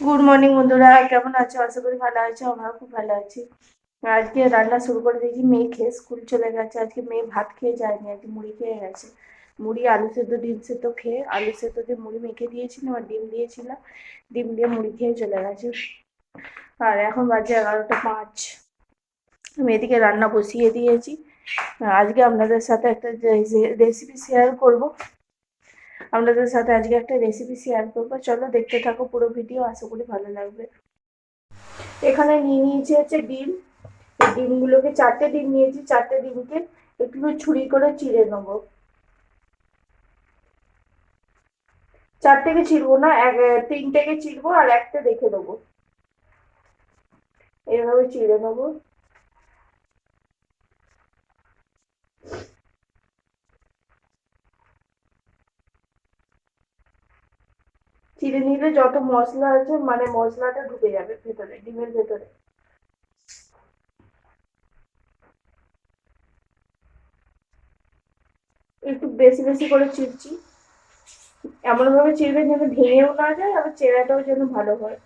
Good morning বন্ধুরা। কেমন আছো? আশা করি ভালো আছো, আমরাও খুব ভালো আছি। আজকে রান্না শুরু করে দিয়েছি মেয়ে খেয়ে স্কুল চলে গেছে। আজকে মেয়ে ভাত খেয়ে যায়নি, আজকে মুড়ি খেয়ে গেছে। মুড়ি, আলু সেদ্ধ, ডিম সেদ্ধ খেয়ে আলু সেদ্ধ দিয়ে মুড়ি মেখে দিয়েছিলাম আর ডিম দিয়েছিলাম। ডিম দিয়ে মুড়ি খেয়ে চলে গেছে। আর এখন বাজে এগারোটা পাঁচ। আমি এদিকে রান্না বসিয়ে দিয়েছি। আজকে আপনাদের সাথে একটা রেসিপি শেয়ার করব। আপনাদের সাথে আজকে একটা রেসিপি শেয়ার করব। চলো দেখতে থাকো পুরো ভিডিও আশা করি ভালো লাগবে। এখানে নিয়ে নিয়েছি হচ্ছে ডিম। ডিমগুলোকে চারটে ডিম নিয়েছি, চারটে ডিমকে একটু ছুরি করে চিড়ে নেব। চারটেকে চিরবো না, এক, তিনটেকে চিরবো আর একটা রেখে দেবো এইভাবে চিড়ে নেব। চিড়ে নিলে যত মশলা আছে মানে মশলাটা ঢুকে যাবে ভেতরে, ডিমের ভেতরে। একটু বেশি বেশি করে চিরছি এমন ভাবে চিরবেন যেন ভেঙেও না যায়, আবার চেরাটাও যেন ভালো হয়।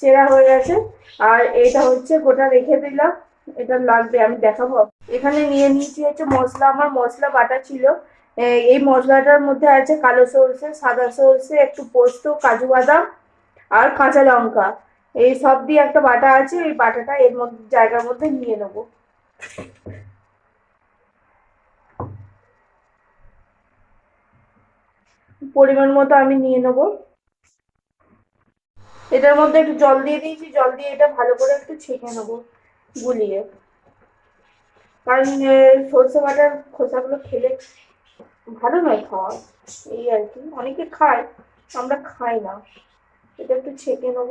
চেরা হয়ে গেছে। আর এটা হচ্ছে গোটা রেখে দিলাম। এটা লাগবে, আমি দেখাবো। এখানে নিয়ে নিয়েছি হচ্ছে মশলা। আমার মশলা বাটা ছিল। এই মশলাটার মধ্যে আছে কালো সরষে, সাদা সরষে, একটু পোস্ত, কাজু বাদাম আর কাঁচা লঙ্কা। এই সব দিয়ে একটা বাটা আছে এই বাটাটা এর মধ্যে, জায়গার মধ্যে নিয়ে নেব। পরিমাণ মতো আমি নিয়ে নেব। এটার মধ্যে একটু জল দিয়ে দিয়েছি, জল দিয়ে এটা ভালো করে একটু ছেঁকে নেব গুলিয়ে। কারণ সর্ষে বাটার খোসাগুলো খেলে ভালো নয় খাওয়া। এই আর কি, অনেকে খায়, আমরা খাই না। এটা একটু ছেঁকে নেব।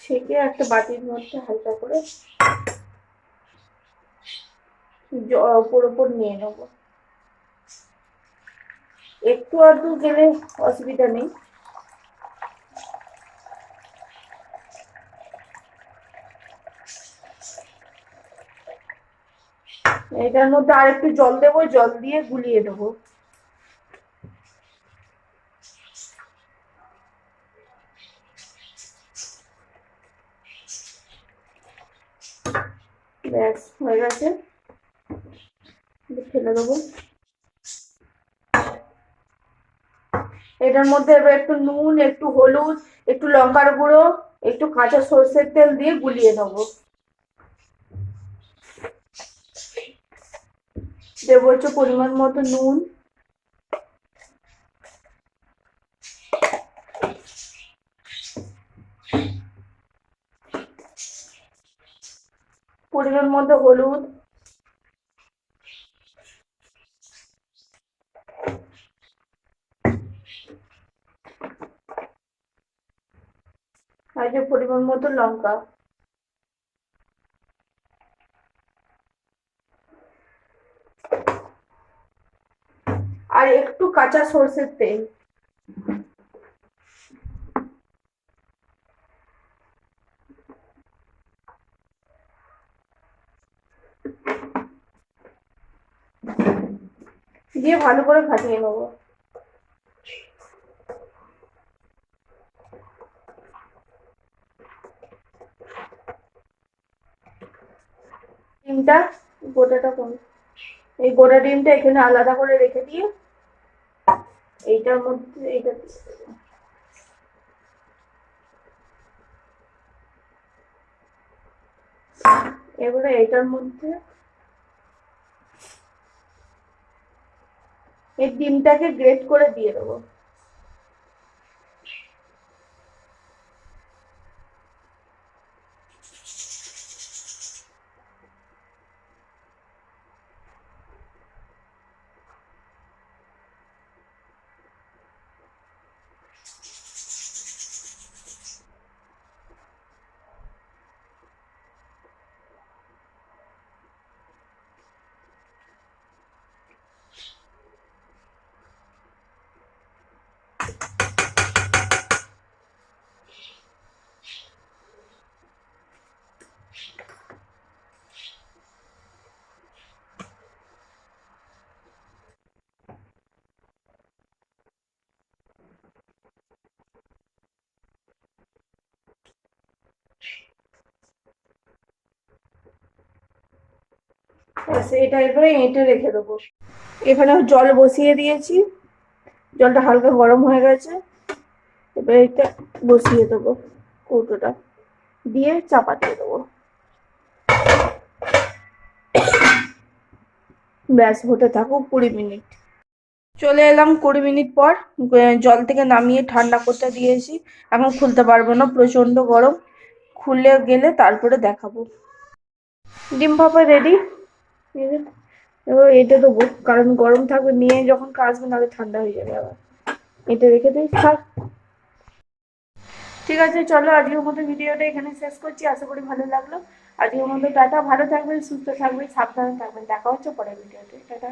ছেঁকে একটা বাটির মধ্যে হালকা করে ওপর ওপর নিয়ে নেব। একটু আধটু গেলে অসুবিধা নেই। এটার মধ্যে আর একটু জল দেবো জল দিয়ে গুলিয়ে দেবো। ব্যাস, হয়ে গেছে। ফেলে দেবো। এটার মধ্যে এবার একটু নুন, একটু হলুদ, একটু লঙ্কার গুঁড়ো, একটু কাঁচা সর্ষের তেল দিয়ে গুলিয়ে নেব দেবো হচ্ছে পরিমাণ মতো নুন। পরিমাণ মতো হলুদ। আর যে পরিমাণ মতো লঙ্কা। আর একটু কাঁচা সর্ষের তেল। দিয়ে ভালো করে ফাটিয়ে নেব। ডিমটা, গোটাটা কোন এই গোটা ডিমটা এখানে আলাদা করে রেখে দিয়ে এইটার মধ্যে এইটা এবারে এটার মধ্যে? এই ডিমটাকে গ্রেট করে দিয়ে দেবো। এটা এঁটে রেখে দেবো। এখানে জল বসিয়ে দিয়েছি। জলটা হালকা গরম হয়ে গেছে। এবার এটা বসিয়ে দেবো কৌটোটা। দিয়ে চাপা দিয়ে দেবো। ব্যাস, হতে থাকুক কুড়ি মিনিট। চলে এলাম কুড়ি মিনিট পর। জল থেকে নামিয়ে ঠান্ডা করতে দিয়েছি। এখন খুলতে পারব না প্রচণ্ড গরম। খুলে গেলে তারপরে দেখাবো। ডিম ভাপা রেডি এবার এটা দেবো কারণ গরম থাকবে নিয়ে যখন কাচবে নাহলে ঠান্ডা হয়ে যাবে আবার। এটা রেখে দিই, থাক। ঠিক আছে, চলো আজকের মতো ভিডিওটা এখানে শেষ করছি, আশা করি ভালো লাগল। আজকের মতো টাটা, ভালো থাকবেন, সুস্থ থাকবেন, সাবধানে থাকবেন, দেখা হচ্ছে পরের ভিডিওতে, টাটা।